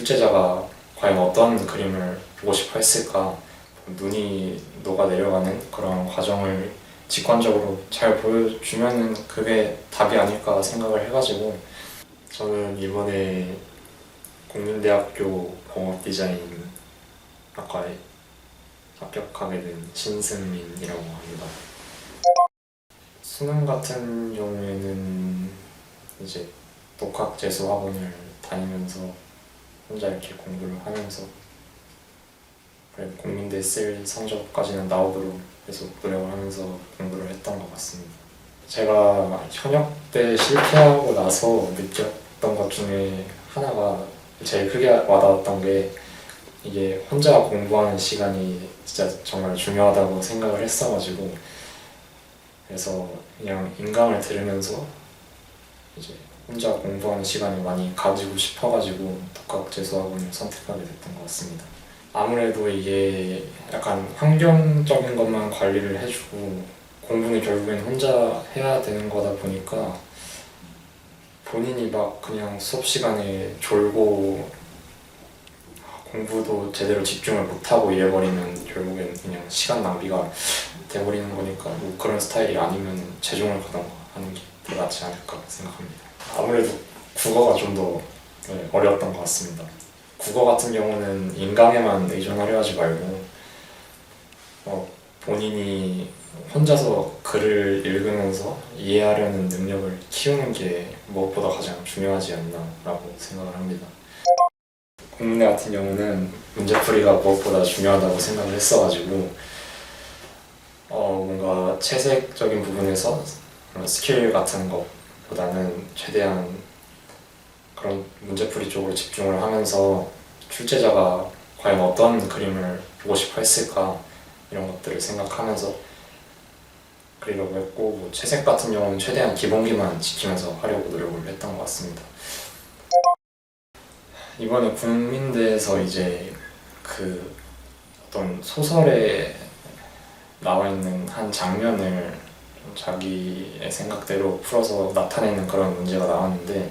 출제자가 과연 어떤 그림을 보고 싶어 했을까 눈이 녹아 내려가는 그런 과정을 직관적으로 잘 보여주면은 그게 답이 아닐까 생각을 해가지고 저는 이번에 국민대학교 공업 디자인 학과에 합격하게 된 신승민이라고 합니다. 수능 같은 경우에는 이제 독학재수 학원을 다니면서 혼자 이렇게 공부를 하면서 국민대 쓸 성적까지는 나오도록 계속 노력을 하면서 공부를 했던 것 같습니다. 제가 현역 때 실패하고 나서 느꼈던 것 중에 하나가 제일 크게 와닿았던 게 이게 혼자 공부하는 시간이 진짜 정말 중요하다고 생각을 했어가지고 그래서 그냥 인강을 들으면서 이제 혼자 공부하는 시간을 많이 가지고 싶어가지고 독학 재수학원을 선택하게 됐던 것 같습니다. 아무래도 이게 약간 환경적인 것만 관리를 해주고 공부는 결국엔 혼자 해야 되는 거다 보니까 본인이 막 그냥 수업 시간에 졸고 공부도 제대로 집중을 못하고 이래버리면 결국엔 그냥 시간 낭비가 돼버리는 거니까 뭐 그런 스타일이 아니면 재종을 가던가 하는 게 더 낫지 않을까 생각합니다. 아무래도 국어가 좀 더 어려웠던 것 같습니다. 국어 같은 경우는 인강에만 의존하려 하지 말고 어, 본인이 혼자서 글을 읽으면서 이해하려는 능력을 키우는 게 무엇보다 가장 중요하지 않나라고 생각을 합니다. 국문대 같은 경우는 문제풀이가 무엇보다 중요하다고 생각을 했어가지고 어, 뭔가 채색적인 부분에서 스킬 같은 것 보다는 최대한 그런 문제풀이 쪽으로 집중을 하면서 출제자가 과연 어떤 그림을 보고 싶어 했을까 이런 것들을 생각하면서 그리려고 했고 뭐 채색 같은 경우는 최대한 기본기만 지키면서 하려고 노력을 했던 것 같습니다. 이번에 국민대에서 이제 그 어떤 소설에 나와 있는 한 장면을 자기의 생각대로 풀어서 나타내는 그런 문제가 나왔는데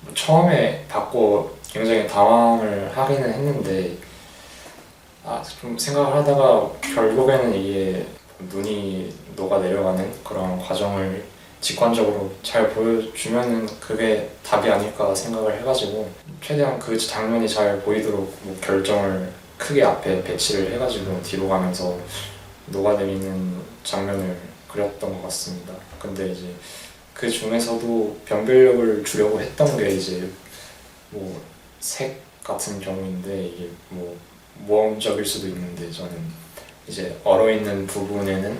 뭐 처음에 받고 굉장히 당황을 하기는 했는데 아, 좀 생각을 하다가 결국에는 이게 눈이 녹아 내려가는 그런 과정을 직관적으로 잘 보여주면은 그게 답이 아닐까 생각을 해가지고 최대한 그 장면이 잘 보이도록 뭐 결정을 크게 앞에 배치를 해가지고 뒤로 가면서 녹아내리는 장면을 그렸던 것 같습니다. 근데 이제 그 중에서도 변별력을 주려고 했던 게 이제 뭐 색 같은 경우인데 이게 뭐 모험적일 수도 있는데 저는 이제 얼어 있는 부분에는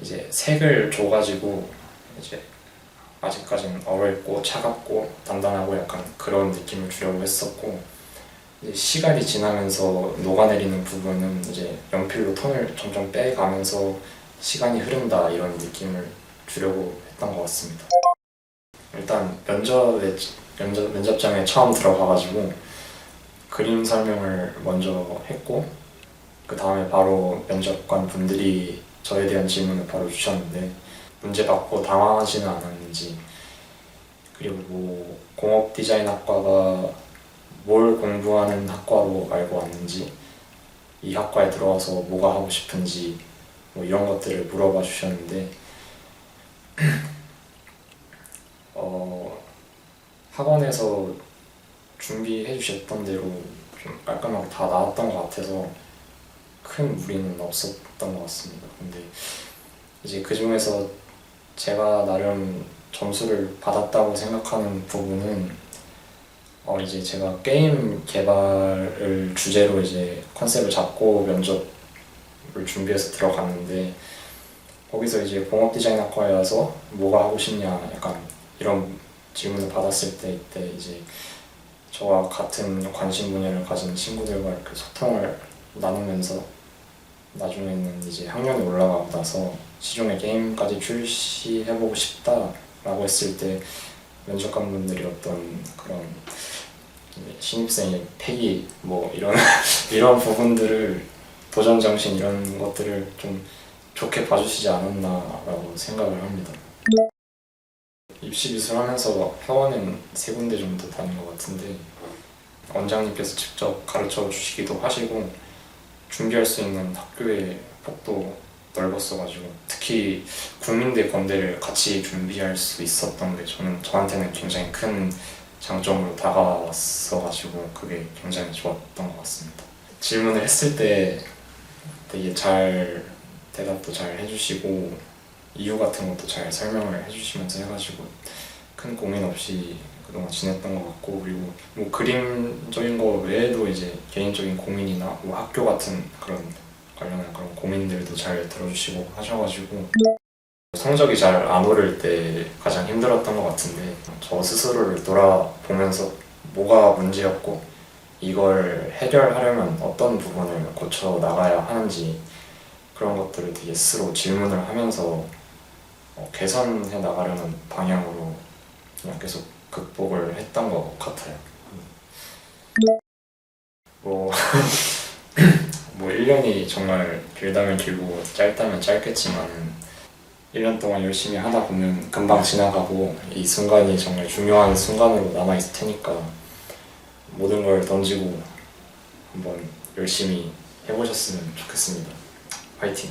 이제 색을 줘가지고 이제 아직까지는 얼어 있고 차갑고 단단하고 약간 그런 느낌을 주려고 했었고 시간이 지나면서 녹아내리는 부분은 이제 연필로 톤을 점점 빼가면서 시간이 흐른다 이런 느낌을 주려고 했던 것 같습니다. 일단 면접에 면접, 면접장에 처음 들어가가지고 그림 설명을 먼저 했고 그 다음에 바로 면접관 분들이 저에 대한 질문을 바로 주셨는데 문제 받고 당황하지는 않았는지 그리고 뭐 공업 디자인 학과가 뭘 공부하는 학과로 알고 왔는지 이 학과에 들어와서 뭐가 하고 싶은지 뭐 이런 것들을 물어봐 주셨는데 어, 학원에서 준비해 주셨던 대로 좀 깔끔하게 다 나왔던 것 같아서 큰 무리는 없었던 것 같습니다. 근데 이제 그 중에서 제가 나름 점수를 받았다고 생각하는 부분은 어 이제 제가 게임 개발을 주제로 이제 컨셉을 잡고 면접을 준비해서 들어갔는데 거기서 이제 공업 디자인 학과에 와서 뭐가 하고 싶냐 약간 이런 질문을 받았을 때 이때 이제 저와 같은 관심 분야를 가진 친구들과 이렇게 소통을 나누면서 나중에는 이제 학년이 올라가고 나서 시중에 게임까지 출시해보고 싶다라고 했을 때 면접관분들이 어떤 그런 신입생의 패기 뭐 이런 이런 부분들을 도전 정신 이런 것들을 좀 좋게 봐주시지 않았나라고 생각을 합니다. 입시 미술 하면서 학원은 세 군데 정도 다닌 것 같은데 원장님께서 직접 가르쳐 주시기도 하시고 준비할 수 있는 학교의 폭도 넓었어가지고 특히 국민대 건대를 같이 준비할 수 있었던 게 저는 저한테는 굉장히 큰 장점으로 다가왔어가지고 그게 굉장히 좋았던 것 같습니다. 질문을 했을 때 되게 잘 대답도 잘 해주시고 이유 같은 것도 잘 설명을 해주시면서 해가지고 큰 고민 없이 그동안 지냈던 것 같고 그리고 뭐 그림적인 거 외에도 이제 개인적인 고민이나 뭐 학교 같은 그런 관련한 그런 고민들도 잘 들어주시고 하셔가지고 성적이 잘 안 오를 때 가장 힘들었던 것 같은데 저 스스로를 돌아보면서 뭐가 문제였고 이걸 해결하려면 어떤 부분을 고쳐 나가야 하는지 그런 것들을 되게 스스로 질문을 하면서 어, 개선해 나가려는 방향으로 그냥 계속 극복을 했던 것 같아요. 뭐, 뭐 1년이 정말 길다면 길고 짧다면 짧겠지만 1년 동안 열심히 하다 보면 금방 지나가고 이 순간이 정말 중요한 순간으로 남아있을 테니까 모든 걸 던지고 한번 열심히 해보셨으면 좋겠습니다. 화이팅!